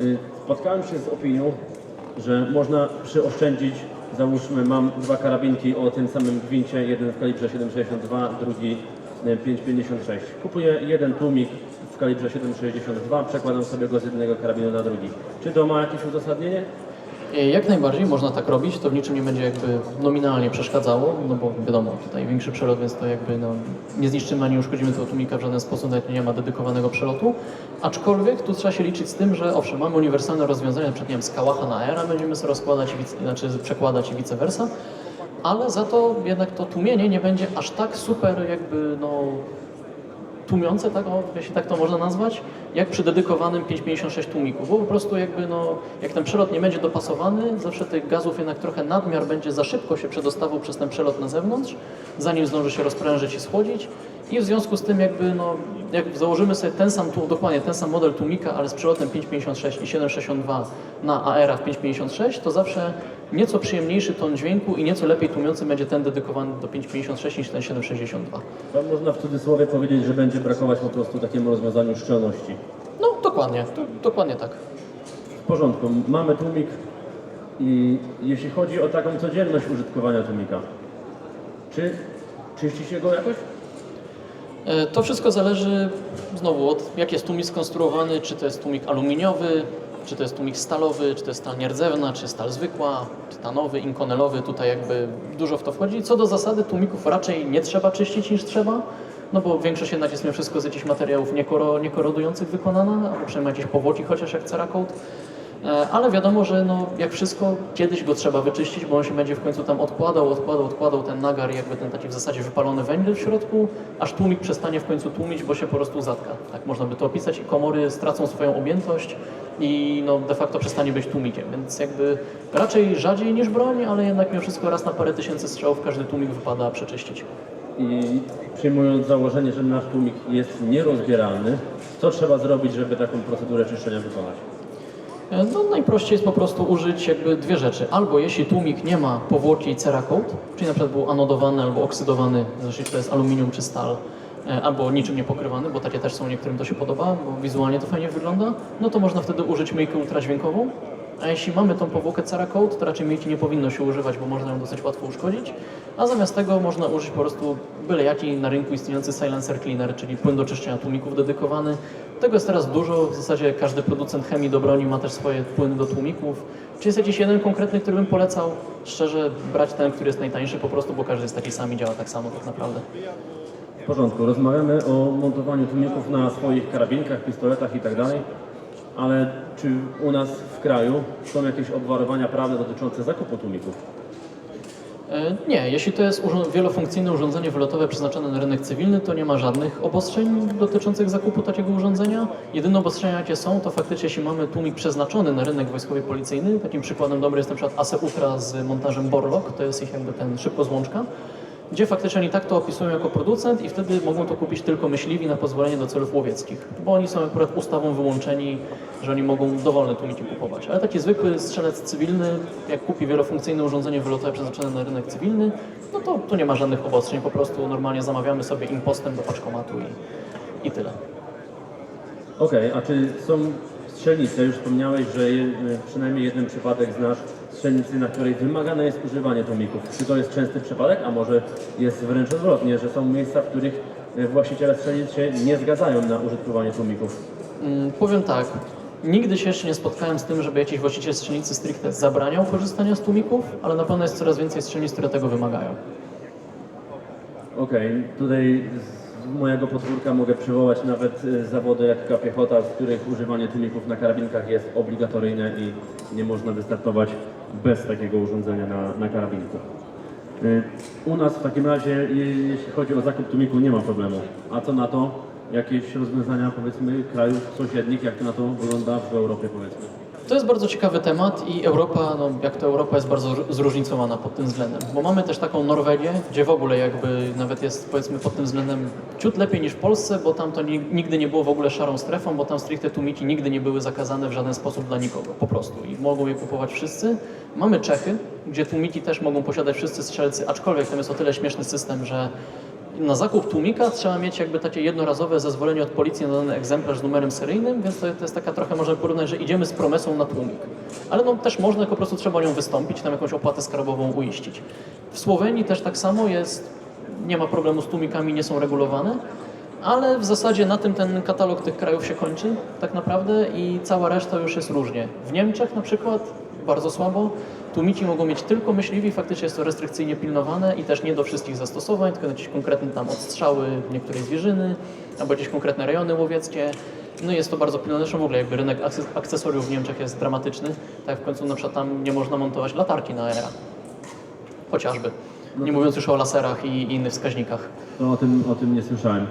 Y, Spotkałem się z opinią, że można przyoszczędzić, załóżmy mam dwa karabinki o tym samym gwincie, jeden w kalibrze 7,62, drugi y, 5,56. Kupuję jeden tłumik w kalibrze 7,62, przekładam sobie go z jednego karabinu na drugi. Czy to ma jakieś uzasadnienie? E, Jak najbardziej można tak robić, to w niczym nie będzie jakby nominalnie przeszkadzało, no bo wiadomo, tutaj większy przelot, więc to jakby no, nie zniszczymy ani uszkodzimy tego tłumika w żaden sposób, nawet nie ma dedykowanego przelotu. Aczkolwiek tu trzeba się liczyć z tym, że owszem, mamy uniwersalne rozwiązania, przykład nie wiem, z na Era będziemy sobie rozkładać, znaczy przekładać i vice versa, ale za to jednak to tłumienie nie będzie aż tak super jakby no tłumiące, tak, o, jeśli tak to można nazwać, jak przy dedykowanym 556 tłumiku, bo po prostu jakby no, jak ten przelot nie będzie dopasowany, zawsze tych gazów jednak trochę nadmiar będzie za szybko się przedostawał przez ten przelot na zewnątrz, zanim zdąży się rozprężyć i schłodzić i w związku z tym jakby no, jak założymy sobie ten sam, dokładnie ten sam model tłumika, ale z przelotem 556 i 762 na AR w 556, to zawsze nieco przyjemniejszy ton dźwięku i nieco lepiej tłumiący będzie ten dedykowany do 556 niż ten 762. To można w cudzysłowie powiedzieć, że będzie brakować po prostu takiemu rozwiązaniu szczelności. No, dokładnie, to, dokładnie tak. W porządku, mamy tłumik i jeśli chodzi o taką codzienność użytkowania tłumika, czy czyści się go jakoś? E, To wszystko zależy znowu od jak jest tłumik skonstruowany, czy to jest tłumik aluminiowy, czy to jest tłumik stalowy, czy to jest stal nierdzewna, czy stal zwykła, tytanowy, inkonelowy, tutaj jakby dużo w to wchodzi. Co do zasady tłumików raczej nie trzeba czyścić niż trzeba, no bo większość jednak jest mimo wszystko z jakichś materiałów niekoro, niekorodujących wykonana, albo przynajmniej jakichś powłoki, chociaż jak Cerakote. E, Ale wiadomo, że no, jak wszystko, kiedyś go trzeba wyczyścić, bo on się będzie w końcu tam odkładał, odkładał, odkładał ten nagar, jakby ten taki w zasadzie wypalony węgiel w środku, aż tłumik przestanie w końcu tłumić, bo się po prostu zatka. Tak można by to opisać i komory stracą swoją objętość i no, de facto przestanie być tłumikiem, więc jakby raczej rzadziej niż broń, ale jednak mimo wszystko raz na parę tysięcy strzałów każdy tłumik wypada przeczyścić. I przyjmując założenie, że nasz tłumik jest nierozbieralny, co trzeba zrobić, żeby taką procedurę czyszczenia wykonać? E, No najprościej jest po prostu użyć jakby dwie rzeczy. Albo jeśli tłumik nie ma powłoki Cerakote, czyli na przykład był anodowany albo oksydowany, zresztą to jest aluminium czy stal, e, albo niczym nie pokrywany, bo takie też są, niektórym to się podoba, bo wizualnie to fajnie wygląda, no to można wtedy użyć myjkę ultradźwiękową. A jeśli mamy tą powłokę Cerakote, to raczej myjki nie powinno się używać, bo można ją dosyć łatwo uszkodzić. A zamiast tego można użyć po prostu byle jaki na rynku istniejący silencer cleaner, czyli płyn do czyszczenia tłumików dedykowany. Tego jest teraz dużo, w zasadzie każdy producent chemii do broni ma też swoje płyny do tłumików. Czy jest jakiś jeden konkretny, który bym polecał? Szczerze, brać ten, który jest najtańszy po prostu, bo każdy jest taki sam i działa tak samo tak naprawdę. W porządku, rozmawiamy o montowaniu tłumików na swoich karabinkach, pistoletach i tak ale czy u nas w kraju są jakieś obwarowania prawne dotyczące zakupu tłumików? E, Nie, jeśli to jest wielofunkcyjne urządzenie wylotowe przeznaczone na rynek cywilny, to nie ma żadnych obostrzeń dotyczących zakupu takiego urządzenia. Jedyne obostrzenia, jakie są, to faktycznie jeśli mamy tłumik przeznaczony na rynek wojskowy policyjny, takim przykładem dobrym jest na przykład ASE Ultra z montażem Borlock, to jest ich jakby ten szybkozłączka, gdzie faktycznie oni tak to opisują jako producent i wtedy mogą to kupić tylko myśliwi na pozwolenie do celów łowieckich, bo oni są akurat ustawą wyłączeni, że oni mogą dowolne tłumiki kupować. Ale taki zwykły strzelec cywilny, jak kupi wielofunkcyjne urządzenie wylotowe przeznaczone na rynek cywilny, no to tu nie ma żadnych obostrzeń, po prostu normalnie zamawiamy sobie impostem do paczkomatu i, i tyle. Okej, a czy są strzelnice, już wspomniałeś, że je, przynajmniej jeden przypadek znasz strzelnicy, na której wymagane jest używanie tłumików. Czy to jest częsty przypadek, a może jest wręcz odwrotnie, że są miejsca, w których e, właściciele strzelnic się nie zgadzają na użytkowanie tłumików? Mm, Powiem tak, nigdy się jeszcze nie spotkałem z tym, żeby jakiś właściciel strzelnicy stricte zabraniał korzystania z tłumików, ale na pewno jest coraz więcej strzelnic, które tego wymagają. Okej, tutaj z mojego podwórka mogę przywołać nawet e, zawody jak piechota, w których używanie tłumików na karabinkach jest obligatoryjne i nie można wystartować bez takiego urządzenia na, na karabinku. E, U nas w takim razie, je- jeśli chodzi o zakup tłumiku, nie ma problemu. A co na to jakieś rozwiązania, powiedzmy, krajów sąsiednich, jak to na to wygląda w Europie, powiedzmy? To jest bardzo ciekawy temat i Europa, no jak to Europa jest bardzo zróżnicowana pod tym względem, bo mamy też taką Norwegię, gdzie w ogóle jakby nawet jest powiedzmy pod tym względem ciut lepiej niż w Polsce, bo tam to ni- nigdy nie było w ogóle szarą strefą, bo tam stricte tłumiki nigdy nie były zakazane w żaden sposób dla nikogo, po prostu i mogą je kupować wszyscy. Mamy Czechy, gdzie tłumiki też mogą posiadać wszyscy strzelcy, aczkolwiek tam jest o tyle śmieszny system, że Na zakup tłumika trzeba mieć jakby takie jednorazowe zezwolenie od policji na dany egzemplarz z numerem seryjnym, więc to, jest taka trochę, można porównać, że idziemy z promesą na tłumik. Ale no też można, tylko po prostu trzeba nią wystąpić, tam jakąś opłatę skarbową uiścić. W Słowenii też tak samo jest, nie ma problemu z tłumikami, nie są regulowane, ale w zasadzie na tym ten katalog tych krajów się kończy tak naprawdę i cała reszta już jest różnie. W Niemczech na przykład bardzo słabo. Tłumici mogą mieć tylko myśliwi, faktycznie jest to restrykcyjnie pilnowane i też nie do wszystkich zastosowań, tylko na jakieś konkretne tam odstrzały niektórej zwierzyny albo jakieś konkretne rejony łowieckie. No i jest to bardzo pilne, zresztą w ogóle jakby rynek akces- akcesoriów w Niemczech jest dramatyczny. Tak w końcu na przykład tam nie można montować latarki na era. Chociażby. Nie mówiąc już o laserach i i innych wskaźnikach. To o tym, o tym nie słyszałem.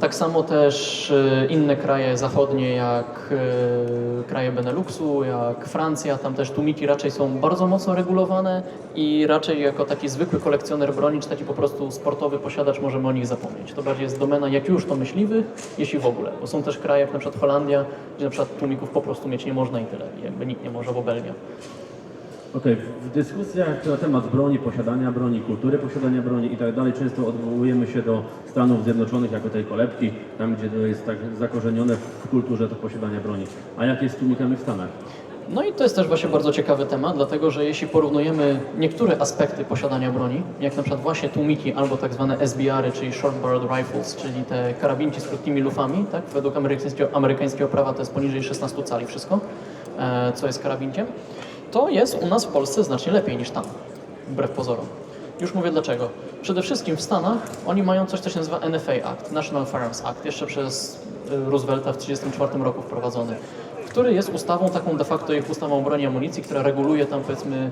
Tak samo też e, inne kraje zachodnie, jak e, kraje Beneluxu, jak Francja, tam też tłumiki raczej są bardzo mocno regulowane i raczej jako taki zwykły kolekcjoner broni, czy taki po prostu sportowy posiadacz możemy o nich zapomnieć. To bardziej jest domena jak już to myśliwych, jeśli w ogóle. Bo są też kraje, jak na przykład Holandia, gdzie na przykład tłumików po prostu mieć nie można i tyle. Jakby nikt nie może, bo Belgia. Okej, w dyskusjach na temat broni, posiadania broni, kultury posiadania broni i tak dalej często odwołujemy się do Stanów Zjednoczonych jako tej kolebki, tam gdzie to jest tak zakorzenione w kulturze to posiadania broni. A jak jest z tłumikami w Stanach? No i to jest też właśnie bardzo ciekawy temat, dlatego że jeśli porównujemy niektóre aspekty posiadania broni, jak na przykład właśnie tłumiki albo tak zwane SBR-y, czyli Short Barrel Rifles, czyli te karabinki z krótkimi lufami, tak? według amerykańskiego, amerykańskiego prawa to jest poniżej 16 cali wszystko, e, co jest karabinkiem, to jest u nas w Polsce znacznie lepiej niż tam, wbrew pozorom. Już mówię dlaczego. Przede wszystkim w Stanach oni mają coś, co się nazywa NFA Act, National Firearms Act, jeszcze przez y, Roosevelta w 1934 roku wprowadzony, który jest ustawą taką de facto ich ustawą o broni i amunicji, która reguluje tam powiedzmy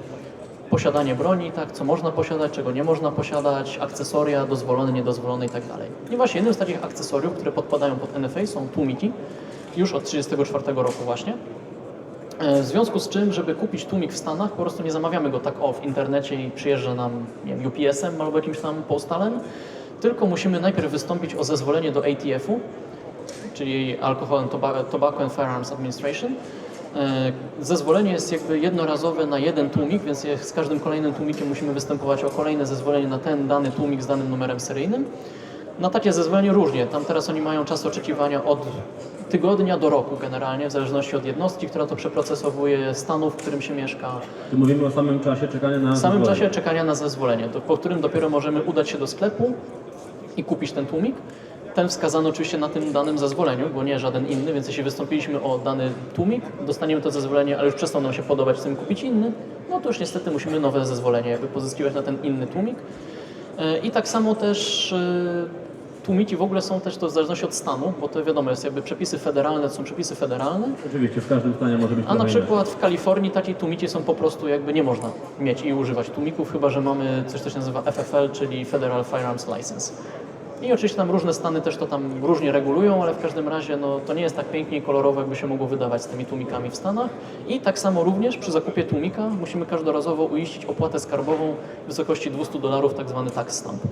posiadanie broni, tak, co można posiadać, czego nie można posiadać, akcesoria dozwolone, niedozwolone i tak dalej. I właśnie jednym z takich akcesoriów, które podpadają pod NFA są tłumiki, już od 1934 roku właśnie. E, W związku z czym, żeby kupić tłumik w Stanach, po prostu nie zamawiamy go tak o w internecie i przyjeżdża nam UPS-em albo jakimś tam postalem, tylko musimy najpierw wystąpić o zezwolenie do ATF-u, czyli Alcohol and Toba- Tobacco and Firearms Administration. E, Zezwolenie jest jakby jednorazowe na jeden tłumik, więc z każdym kolejnym tłumikiem musimy występować o kolejne zezwolenie na ten dany tłumik z danym numerem seryjnym. Na takie zezwolenie różnie. Tam teraz oni mają czas oczekiwania od tygodnia do roku generalnie, w zależności od jednostki, która to przeprocesowuje, stanu, w którym się mieszka. Tu mówimy o samym czasie czekania na W samym zezwolenie. czasie czekania na zezwolenie, do, po którym dopiero możemy udać się do sklepu i kupić ten tłumik. Ten wskazany oczywiście na tym danym zezwoleniu, bo nie żaden inny, więc jeśli wystąpiliśmy o dany tłumik, dostaniemy to zezwolenie, ale już przestał nam się podobać, chcemy kupić inny, no to już niestety musimy nowe zezwolenie jakby pozyskiwać na ten inny tłumik. E, I tak samo też tłumiki w ogóle są też to w zależności od stanu, bo to wiadomo, jest jakby przepisy federalne, to są przepisy federalne, Oczywiście, w każdym stanie może być a na przykład w Kalifornii takie tłumiki są po prostu jakby nie można mieć i używać tłumików, chyba że mamy coś, co się nazywa FFL, czyli Federal Firearms License. I oczywiście tam różne stany też to tam różnie regulują, ale w każdym razie no, to nie jest tak pięknie i kolorowo, jakby się mogło wydawać z tymi tłumikami w Stanach. I tak samo również przy zakupie tłumika musimy każdorazowo uiścić opłatę skarbową w wysokości 200 dolarów, tak zwany tax stamp.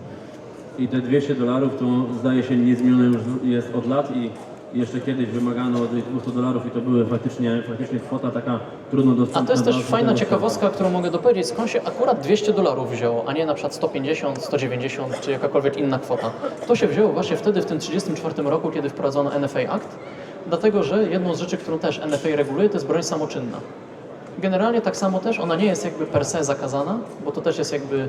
I te 200 dolarów to zdaje się niezmienione już jest od lat i jeszcze kiedyś wymagano tych 200 dolarów i to były faktycznie, faktycznie kwota taka trudno dostępna. A to jest też fajna ciekawostka, którą mogę dopowiedzieć, skąd się akurat 200 dolarów wzięło, a nie na przykład 150, 190 czy jakakolwiek inna kwota. To się wzięło właśnie wtedy, w tym 1934 roku, kiedy wprowadzono NFA Act, dlatego że jedną z rzeczy, którą też NFA reguluje, to jest broń samoczynna. Generalnie tak samo też, ona nie jest jakby per se zakazana, bo to też jest jakby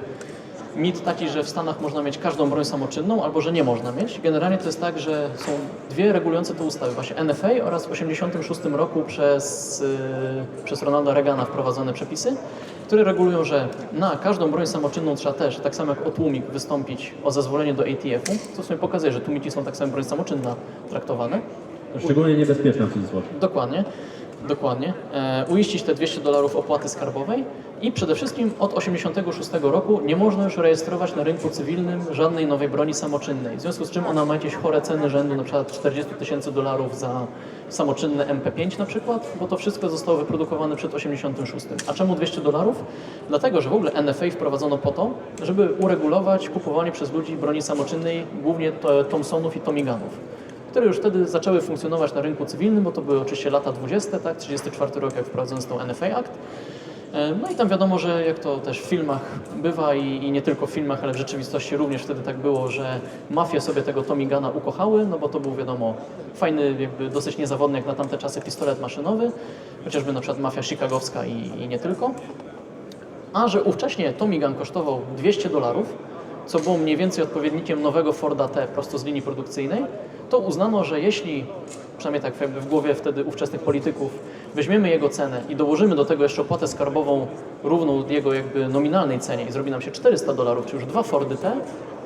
mit taki, że w Stanach można mieć każdą broń samoczynną, albo że nie można mieć. Generalnie to jest tak, że są dwie regulujące te ustawy, właśnie NFA oraz w 1986 roku przez, yy, przez Ronalda Reagana wprowadzone przepisy, które regulują, że na każdą broń samoczynną trzeba też, tak samo jak o tłumik, wystąpić o zezwolenie do ATF-u, co w sumie pokazuje, że tłumiki są tak samo broń samoczynna traktowane. To szczególnie niebezpieczna w cudzysłowie. Dokładnie, dokładnie. E, uiścić te 200 dolarów opłaty skarbowej i przede wszystkim od 86 roku nie można już rejestrować na rynku cywilnym żadnej nowej broni samoczynnej. W związku z czym ona ma jakieś chore ceny rzędu przykład 40 tysięcy dolarów za samoczynne MP5 na przykład, bo to wszystko zostało wyprodukowane przed 86. A czemu 200 dolarów? Dlatego, że w ogóle NFA wprowadzono po to, żeby uregulować kupowanie przez ludzi broni samoczynnej, głównie Thompsonów i Tomiganów które już wtedy zaczęły funkcjonować na rynku cywilnym, bo to były oczywiście lata 20, tak, 34 rok, jak wprowadzono został NFA Act. E, No i tam wiadomo, że jak to też w filmach bywa i, i nie tylko w filmach, ale w rzeczywistości również wtedy tak było, że mafie sobie tego Tommy Guna ukochały, no bo to był wiadomo fajny, jakby dosyć niezawodny jak na tamte czasy pistolet maszynowy, chociażby na przykład mafia chicagowska i, i nie tylko. A że ówcześnie Tommy Gun kosztował 200 dolarów, co było mniej więcej odpowiednikiem nowego Forda T prosto z linii produkcyjnej, to uznano, że jeśli, przynajmniej tak jakby w głowie wtedy ówczesnych polityków, weźmiemy jego cenę i dołożymy do tego jeszcze opłatę skarbową równą jego jakby nominalnej cenie i zrobi nam się 400 dolarów, czy już dwa Fordy T,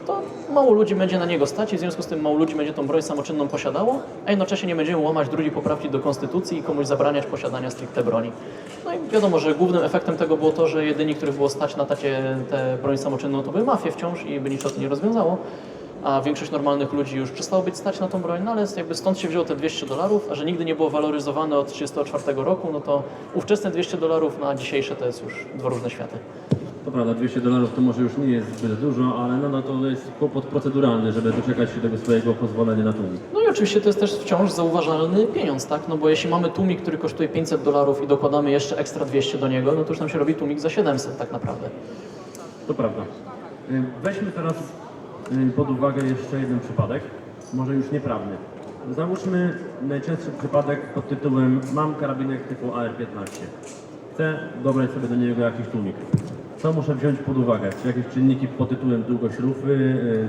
to mało ludzi będzie na niego stać i w związku z tym mało ludzi będzie tą broń samoczynną posiadało, a jednocześnie nie będziemy łamać drugiej poprawki do konstytucji i komuś zabraniać posiadania stricte broni. No i wiadomo, że głównym efektem tego było to, że jedyni, których było stać na takie tę broń samoczynną, to były mafie wciąż i by nic to nie rozwiązało. A większość normalnych ludzi już przestało być stać na tą broń, no ale jakby stąd się wzięło te 200 dolarów, a że nigdy nie było waloryzowane od 1934 roku, no to ówczesne 200 dolarów na dzisiejsze to jest już dwa różne światy. To prawda, 200 dolarów to może już nie jest zbyt dużo, ale no, no to jest kłopot proceduralny, żeby doczekać się tego swojego pozwolenia na tłumik. No i oczywiście to jest też wciąż zauważalny pieniądz, tak? No bo jeśli mamy tłumik, który kosztuje 500 dolarów i dokładamy jeszcze ekstra 200 do niego, no to już nam się robi tłumik za 700 tak naprawdę. To prawda. Weźmy teraz pod uwagę jeszcze jeden przypadek, może już nieprawny. Załóżmy najczęstszy przypadek pod tytułem mam karabinek typu AR-15. Chcę dobrać sobie do niego jakiś tłumik. Co muszę wziąć pod uwagę? Czy jakieś czynniki pod tytułem długość rufy,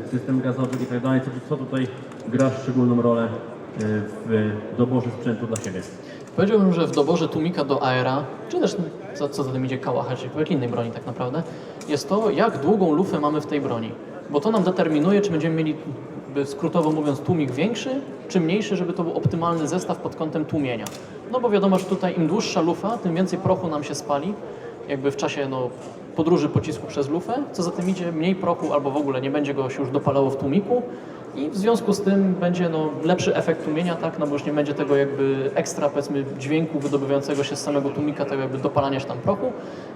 y, system gazowy i tak? Co, co tutaj gra szczególną rolę y, w doborze sprzętu dla siebie? Powiedziałbym, że w doborze tłumika do AERA, czy też co, co za tym idzie kałacha, czy jakiej innej broni tak naprawdę, jest to, jak długą lufę mamy w tej broni. Bo to nam determinuje, czy będziemy mieli, skrótowo mówiąc, tłumik większy, czy mniejszy, żeby to był optymalny zestaw pod kątem tłumienia. No bo wiadomo, że tutaj im dłuższa lufa, tym więcej prochu nam się spali, jakby w czasie no, podróży pocisku przez lufę, co za tym idzie, mniej prochu albo w ogóle nie będzie go się już dopalało w tłumiku, i w związku z tym będzie no, lepszy efekt tłumienia, tak, no bo już nie będzie tego jakby ekstra, powiedzmy, dźwięku wydobywającego się z samego tłumika, tego jakby dopalania się tam prochu.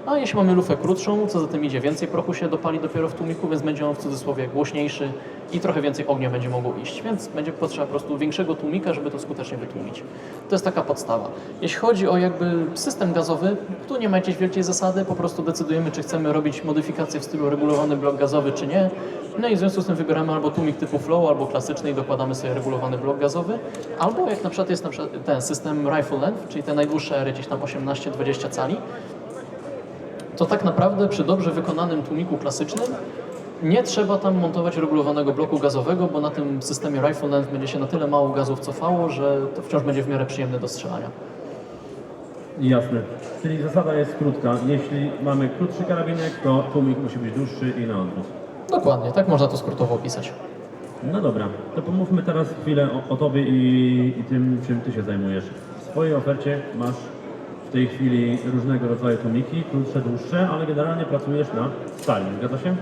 A jeśli mamy lufę krótszą, co za tym idzie, więcej prochu się dopali dopiero w tłumiku, więc będzie on w cudzysłowie głośniejszy i trochę więcej ognia będzie mogło iść, więc będzie potrzeba po prostu większego tłumika, żeby to skutecznie wytłumić. To jest taka podstawa. Jeśli chodzi o jakby system gazowy, tu nie ma jakiejś wielkiej zasady, po prostu decydujemy, czy chcemy robić modyfikacje w stylu regulowany blok gazowy, czy nie. No i w związku z tym wybieramy albo tłumik typu flow, albo klasyczny i dokładamy sobie regulowany blok gazowy, albo jak na przykład jest na przykład ten system rifle length, czyli te najdłuższe ery gdzieś tam 18-20 cali, to tak naprawdę przy dobrze wykonanym tłumiku klasycznym nie trzeba tam montować regulowanego bloku gazowego, bo na tym systemie rifle length będzie się na tyle mało gazów cofało, że to wciąż będzie w miarę przyjemne do strzelania. Jasne. Czyli zasada jest krótka. Jeśli mamy krótszy karabinek, to tłumik musi być dłuższy i na odwrót. Dokładnie, tak można to skrótowo opisać. No dobra, to pomówmy teraz chwilę o, o Tobie i, i tym, czym Ty się zajmujesz. W swojej ofercie masz w tej chwili różnego rodzaju tłumiki, krótsze, dłuższe, ale generalnie pracujesz na stali, zgadza się?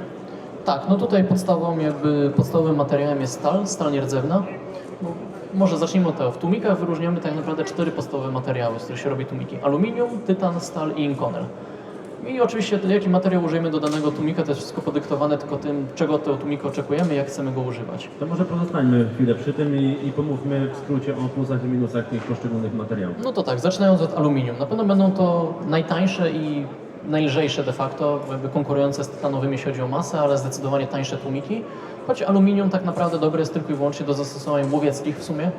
Tak, no tutaj podstawą jakby podstawowym materiałem jest stal, stal nierdzewna. No, może zacznijmy od tego. W tłumikach wyróżniamy tak naprawdę cztery podstawowe materiały, z których się robi tłumiki. Aluminium, tytan, stal i inconel. I oczywiście jaki materiał użyjemy do danego tłumika, to jest wszystko podyktowane tylko tym, czego tego tłumika oczekujemy jak chcemy go używać. To może pozostańmy chwilę przy tym i, i pomówmy w skrócie o plusach i minusach tych poszczególnych materiałów. No to tak, zaczynając od aluminium. Na pewno będą to najtańsze i najlżejsze de facto, jakby konkurujące z tytanowymi, jeśli chodzi o masę, ale zdecydowanie tańsze tłumiki. Choć aluminium tak naprawdę dobre jest tylko i wyłącznie do zastosowań łowieckich w sumie.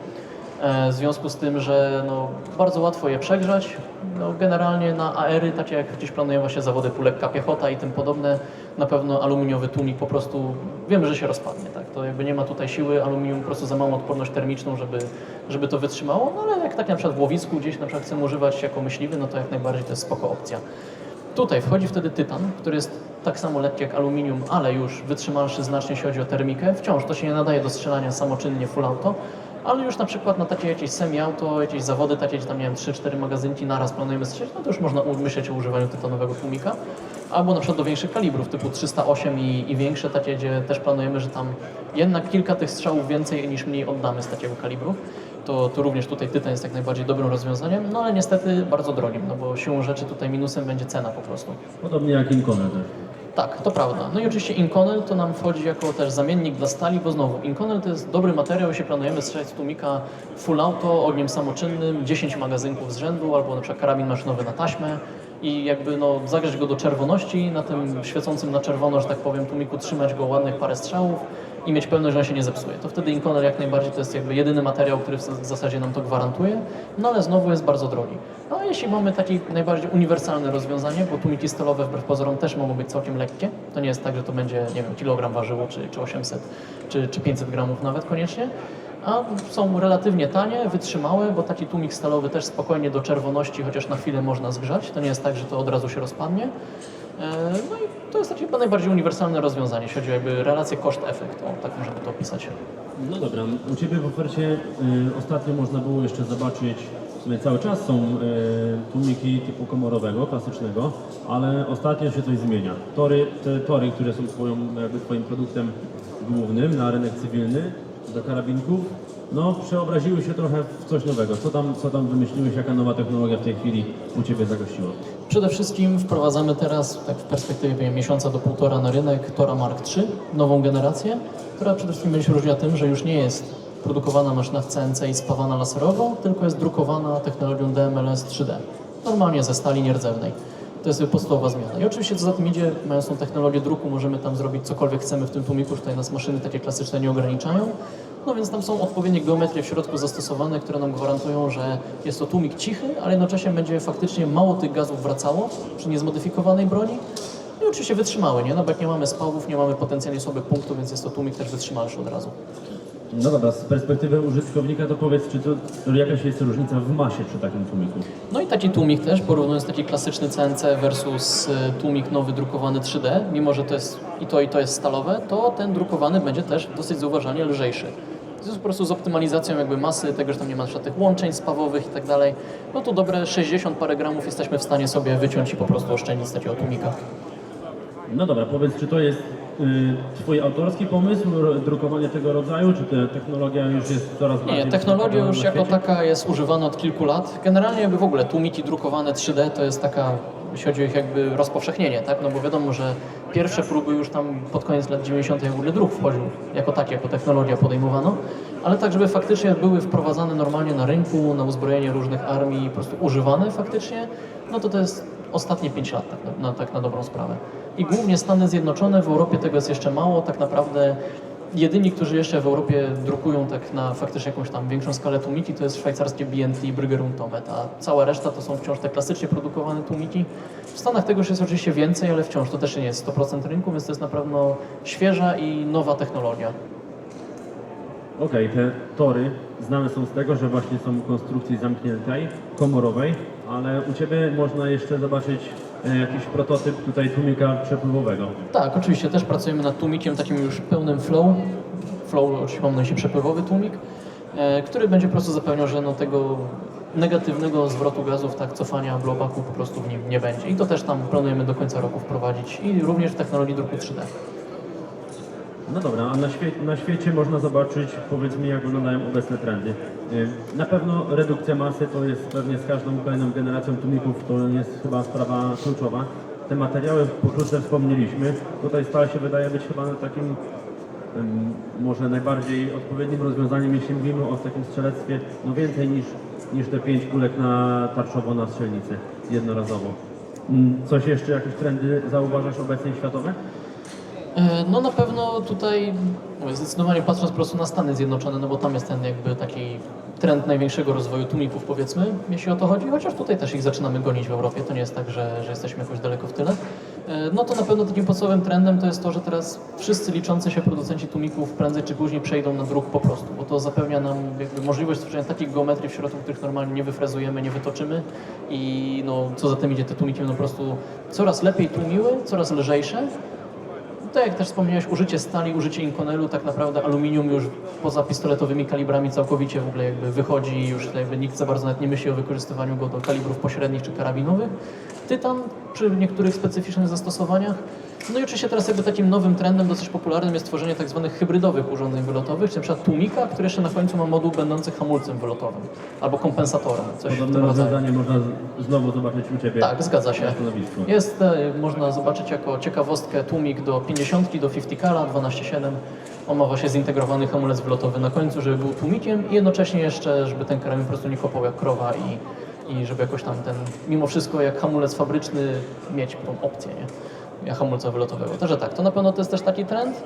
E, W związku z tym, że no, bardzo łatwo je przegrzać. No, generalnie na AR-y, takie jak gdzieś planują właśnie zawody pół lekka piechota i tym podobne, na pewno aluminiowy tłumik po prostu wiemy, że się rozpadnie. Tak? To jakby nie ma tutaj siły, aluminium po prostu za małą odporność termiczną, żeby, żeby to wytrzymało. No ale jak tak na przykład w łowisku gdzieś na przykład chcemy używać jako myśliwy, no to jak najbardziej to jest spoko opcja. Tutaj wchodzi wtedy tytan, który jest tak samo lekki jak aluminium, ale już wytrzymalszy znacznie, jeśli chodzi o termikę. Wciąż to się nie nadaje do strzelania samoczynnie full auto, ale już na przykład na takie jakieś semi-auto, jakieś zawody takie, gdzie tam nie wiem, 3-4 magazynki naraz planujemy strzelić, no to już można myśleć o używaniu tytanowego tłumika. Albo na przykład do większych kalibrów, typu 308 i, i większe takie, gdzie też planujemy, że tam jednak kilka tych strzałów więcej niż mniej oddamy z takiego kalibru. To, to również tutaj tytan jest jak najbardziej dobrym rozwiązaniem, no ale niestety bardzo drogim, no bo siłą rzeczy tutaj minusem będzie cena po prostu. Podobnie jak Inconel też. Tak, to prawda. No i oczywiście Inconel to nam wchodzi jako też zamiennik dla stali, bo znowu Inconel to jest dobry materiał, jeśli planujemy strzelać z tłumika full auto, ogniem samoczynnym, 10 magazynków z rzędu, albo na przykład karabin maszynowy na taśmę i jakby no, zagrzeć go do czerwoności, na tym świecącym na czerwono, że tak powiem, tłumiku trzymać go ładnych parę strzałów i mieć pewność, że on się nie zepsuje. To wtedy Inconel jak najbardziej to jest jakby jedyny materiał, który w zasadzie nam to gwarantuje, no ale znowu jest bardzo drogi. No a jeśli mamy takie najbardziej uniwersalne rozwiązanie, bo tłumiki stalowe wbrew pozorom też mogą być całkiem lekkie, to nie jest tak, że to będzie, nie wiem, kilogram ważyło, czy, czy 800, czy, czy 500 gramów nawet koniecznie, a są relatywnie tanie, wytrzymałe, bo taki tłumik stalowy też spokojnie do czerwoności, chociaż na chwilę można zgrzać. To nie jest tak, że to od razu się rozpadnie. E, No i to jest takie chyba najbardziej uniwersalne rozwiązanie, jeśli chodzi o jakby relację koszt-efekt, o, tak możemy to opisać. No dobra, u Ciebie w ofercie y, ostatnio można było jeszcze zobaczyć, cały czas są y, tłumiki typu komorowego, klasycznego, ale ostatnio się coś zmienia. Tory, te tory, które są twoją, jakby Twoim produktem głównym na rynek cywilny do karabinków, no przeobraziły się trochę w coś nowego. Co tam, co tam wymyśliłeś, jaka nowa technologia w tej chwili u Ciebie zagościła? Przede wszystkim wprowadzamy teraz, tak w perspektywie miesiąca do półtora na rynek Tora Mark III, nową generację, która przede wszystkim będzie się różniła tym, że już nie jest produkowana maszyna w CNC i spawana laserowo, tylko jest drukowana technologią DMLS 3D, normalnie ze stali nierdzewnej. To jest podstawowa zmiana. I oczywiście co za tym idzie, mając tą technologię druku, możemy tam zrobić cokolwiek chcemy w tym tłumiku, tutaj nas maszyny takie klasyczne nie ograniczają. No więc tam są odpowiednie geometrie w środku zastosowane, które nam gwarantują, że jest to tłumik cichy, ale jednocześnie będzie faktycznie mało tych gazów wracało przy niezmodyfikowanej broni. No I oczywiście wytrzymały, nie? No bo jak nie mamy spawów, nie mamy potencjalnie słabych punktów, więc jest to tłumik też wytrzymalszy od razu. No dobra, z perspektywy użytkownika to powiedz, czy to jakaś jest różnica w masie przy takim tłumiku? No i taki tłumik też, porównując taki klasyczny CNC versus y, tłumik nowy drukowany 3D, mimo że to jest i to i to jest stalowe, to ten drukowany będzie też dosyć zauważalnie lżejszy. To jest po prostu z optymalizacją jakby masy, tego, że tam nie ma żadnych łączeń spawowych i tak dalej. No to dobre 60 parę gramów jesteśmy w stanie sobie wyciąć i po prostu oszczędzić z takiego tłumika. No dobra, powiedz, czy to jest y, Twój autorski pomysł, drukowanie tego rodzaju, czy ta technologia już jest coraz bardziej... Nie, technologia już jako taka jest używana od kilku lat. Generalnie jakby w ogóle tłumiki drukowane 3D to jest taka, jeśli chodzi o ich jakby rozpowszechnienie, tak? No bo wiadomo, że pierwsze próby już tam pod koniec lat 90. w ogóle druk wchodził jako taki, jako technologia podejmowano, ale tak, żeby faktycznie były wprowadzane normalnie na rynku, na uzbrojenie różnych armii, po prostu używane faktycznie, no to to jest ostatnie 5 lat tak na, tak na dobrą sprawę. I głównie Stany Zjednoczone, w Europie tego jest jeszcze mało, tak naprawdę Jedyni, którzy jeszcze w Europie drukują tak na faktycznie jakąś tam większą skalę tłumiki, to jest szwajcarskie BNT i Brüggeruntomet, a cała reszta to są wciąż te klasycznie produkowane tłumiki. W Stanach tego już jest oczywiście więcej, ale wciąż to też nie jest 100% rynku, więc to jest na pewno świeża i nowa technologia. Okej, te tory znane są z tego, że właśnie są konstrukcji zamkniętej, komorowej, ale u Ciebie można jeszcze zobaczyć jakiś prototyp tutaj tłumika przepływowego. Tak, oczywiście też pracujemy nad tłumikiem takim już pełnym flow. Flow oczywiście mam na myśli przepływowy tłumik, e, który będzie po prostu zapewniał, że no tego negatywnego zwrotu gazów, tak cofania blowbacku po prostu w nim nie będzie. I to też tam planujemy do końca roku wprowadzić i również w technologii druku 3D. No dobra, a na, świe na świecie można zobaczyć, powiedz mi, jak wyglądają obecne trendy. Y, Na pewno redukcja masy to jest pewnie z każdą kolejną generacją tłumików, to jest chyba sprawa kluczowa. Te materiały pokrótce wspomnieliśmy. Tutaj stal się wydaje być chyba takim może najbardziej odpowiednim rozwiązaniem, jeśli mówimy o takim strzelectwie, no więcej niż, niż te pięć kulek na tarczowo na strzelnicy jednorazowo. Mm, Coś jeszcze, jakieś trendy zauważasz obecnie światowe? E, No na pewno tutaj, zdecydowanie patrząc po prostu na Stany Zjednoczone, no bo tam jest ten jakby taki trend największego rozwoju tłumików powiedzmy, jeśli o to chodzi, chociaż tutaj też ich zaczynamy gonić w Europie, to nie jest tak, że, że jesteśmy jakoś daleko w tyle. E, No to na pewno takim podstawowym trendem to jest to, że teraz wszyscy liczący się producenci tłumików prędzej czy później przejdą na druk po prostu, bo to zapewnia nam jakby możliwość stworzenia takich geometrii w środku, których normalnie nie wyfrezujemy, nie wytoczymy. I no co za tym idzie, te tłumiki będą po prostu coraz lepiej tłumiły, coraz lżejsze, tak jak też wspomniałeś, użycie stali, użycie inkonelu, tak naprawdę aluminium już poza pistoletowymi kalibrami całkowicie w ogóle jakby wychodzi i już jakby nikt za bardzo nawet nie myśli o wykorzystywaniu go do kalibrów pośrednich czy karabinowych. Tytan przy niektórych specyficznych zastosowaniach. No i oczywiście teraz jakby takim nowym trendem dosyć popularnym jest tworzenie tak zwanych hybrydowych urządzeń wylotowych, czyli na przykład tłumika, który jeszcze na końcu ma moduł będący hamulcem wylotowym albo kompensatorem, coś Podobne rozwiązanie można znowu zobaczyć u Ciebie Tak, zgadza się. Jest, e, można zobaczyć jako ciekawostkę tłumik do 50, do 50 kala 12.7. On ma właśnie zintegrowany hamulec wlotowy na końcu, żeby był tłumikiem i jednocześnie jeszcze, żeby ten karabin po prostu nie kopał jak krowa i, i żeby jakoś tam ten, mimo wszystko jak hamulec fabryczny mieć tą opcję, nie? Hamulca wylotowego. Także tak, to na pewno to jest też taki trend.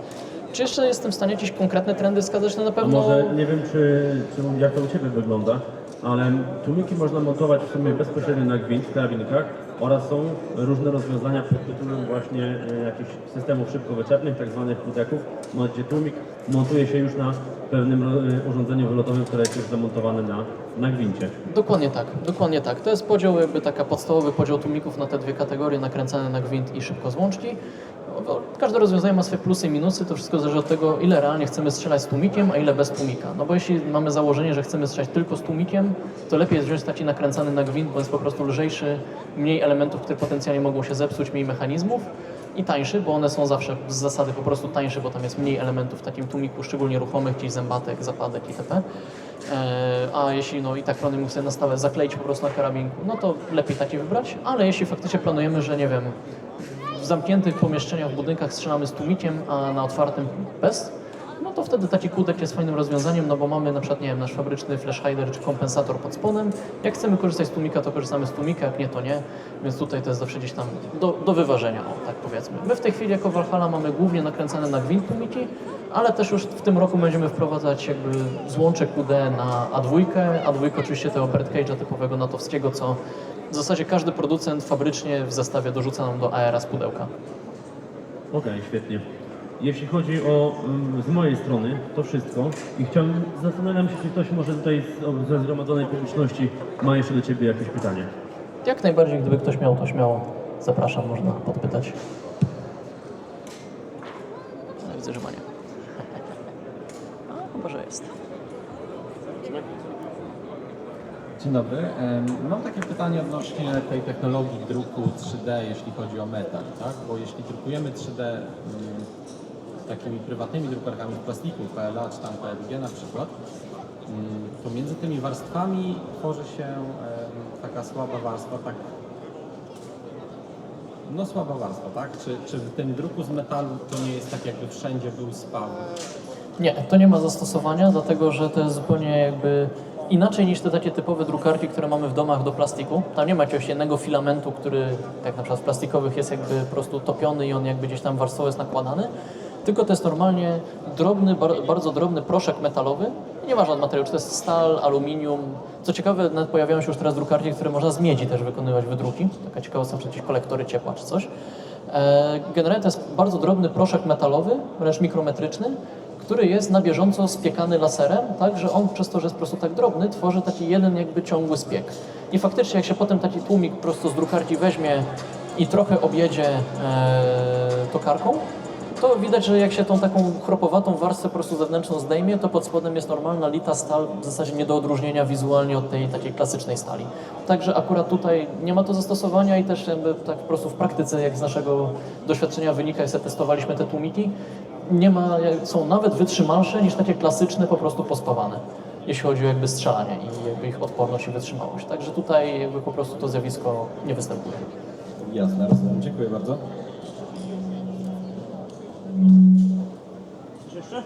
Czy jeszcze jestem w stanie jakieś konkretne trendy wskazać? No na A pewno... może nie wiem, czy, czy jak to u Ciebie wygląda, ale tłumiki można montować w sumie bezpośrednio na gwint w karabinkach oraz są różne rozwiązania pod tytułem właśnie e, jakichś systemów szybkowyczepnych, tak zwanych pudeków, no, gdzie tłumik montuje się już na pewnym e, urządzeniu wylotowym, które jest już zamontowane na, na gwincie. Dokładnie tak, dokładnie tak. To jest podział, jakby taka podstawowy podział tłumików na te dwie kategorie, nakręcane na gwint i szybkozłączki. Każde rozwiązanie ma swoje plusy i minusy, to wszystko zależy od tego, ile realnie chcemy strzelać z tłumikiem, a ile bez tłumika. No bo jeśli mamy założenie, że chcemy strzelać tylko z tłumikiem, to lepiej jest wziąć taki nakręcany na gwint, bo jest po prostu lżejszy, mniej elementów, które potencjalnie mogą się zepsuć, mniej mechanizmów i tańszy, bo one są zawsze z zasady po prostu tańsze, bo tam jest mniej elementów w takim tłumiku, szczególnie ruchomych, gdzieś zębatek, zapadek itp. E, A jeśli no i tak planujemy sobie na stałe zakleić po prostu na karabinku, no to lepiej taki wybrać, ale jeśli faktycznie planujemy, że nie wiem, zamkniętych pomieszczeniach, w budynkach strzelamy z tłumikiem, a na otwartym bez, no to wtedy taki kódek jest fajnym rozwiązaniem, no bo mamy na przykład, nie wiem, nasz fabryczny flash hider czy kompensator pod spodem. Jak chcemy korzystać z tłumika, to korzystamy z tłumika, jak nie, to nie. Więc tutaj to jest zawsze gdzieś tam do, do wyważenia, o, tak powiedzmy. My w tej chwili jako Valhalla mamy głównie nakręcane na gwint tłumiki, ale też już w tym roku będziemy wprowadzać jakby złącze QD na A2, A2 oczywiście tego bird cage'a typowego natowskiego, co w zasadzie każdy producent fabrycznie w zestawie dorzuca nam do ARA z pudełka. Okej, świetnie. Jeśli chodzi o mm, z mojej strony to wszystko i chciałbym, zastanawiam się, czy ktoś może tutaj z, ze zgromadzonej publiczności ma jeszcze do Ciebie jakieś pytanie. Jak najbardziej, gdyby ktoś miał, to śmiało zapraszam, można podpytać. Ale widzę, że ma nie. A, chyba, że jest. Dzień dobry. Mam takie pytanie odnośnie tej technologii druku 3D, jeśli chodzi o metal, tak? Bo jeśli drukujemy 3D mm, takimi prywatnymi drukarkami z plastiku, PLA czy tam PLG na przykład, mm, to między tymi warstwami tworzy się taka słaba warstwa, tak no słaba warstwa, tak? Czy, czy w tym druku z metalu to nie jest tak jakby wszędzie był spawn? Nie, to nie ma zastosowania, dlatego że to jest zupełnie jakby inaczej niż te takie typowe drukarki, które mamy w domach do plastiku. Tam nie ma jakiegoś jednego filamentu, który, jak na przykład w plastikowych, jest jakby po prostu topiony i on jakby gdzieś tam warstwowo jest nakładany. Tylko to jest normalnie drobny, bar, bardzo drobny proszek metalowy. Nieważne od materiału, czy to jest stal, aluminium. Co ciekawe, nawet pojawiają się już teraz drukarki, które można z miedzi też wykonywać wydruki. Taka ciekawostka, czy jakieś kolektory ciepła czy coś. E, Generalnie to jest bardzo drobny proszek metalowy, wręcz mikrometryczny, który jest na bieżąco spiekany laserem, tak, że on przez to, że jest po prostu tak drobny, tworzy taki jeden jakby ciągły spiek. I faktycznie jak się potem taki tłumik po prostu z drukarki weźmie i trochę objedzie e, tokarką, to widać, że jak się tą taką chropowatą warstwę prostu zewnętrzną zdejmie, to pod spodem jest normalna lita stal, w zasadzie nie do odróżnienia wizualnie od tej takiej klasycznej stali. Także akurat tutaj nie ma to zastosowania i też jakby tak po prostu w praktyce, jak z naszego doświadczenia wynika, jak testowaliśmy te tłumiki, nie ma, są nawet wytrzymalsze niż takie klasyczne, po prostu pospawane, jeśli chodzi o jakby strzelanie i jakby ich odporność i wytrzymałość. Także tutaj jakby po prostu to zjawisko nie występuje. Jasne, rozumiem. Dziękuję bardzo. Jeszcze?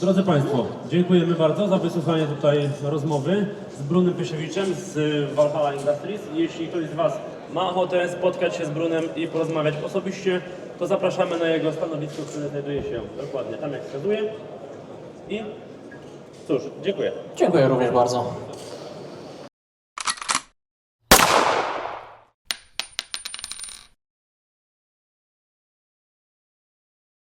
Drodzy Państwo, dziękujemy bardzo za wysłuchanie tutaj rozmowy z Brunem Pysiewiczem z Valhalla Industries. Jeśli ktoś z Was ma ochotę spotkać się z Brunem i porozmawiać osobiście, to zapraszamy na jego stanowisko, które znajduje się dokładnie tam, jak wskazuje. I cóż, dziękuję. Dziękuję również bardzo.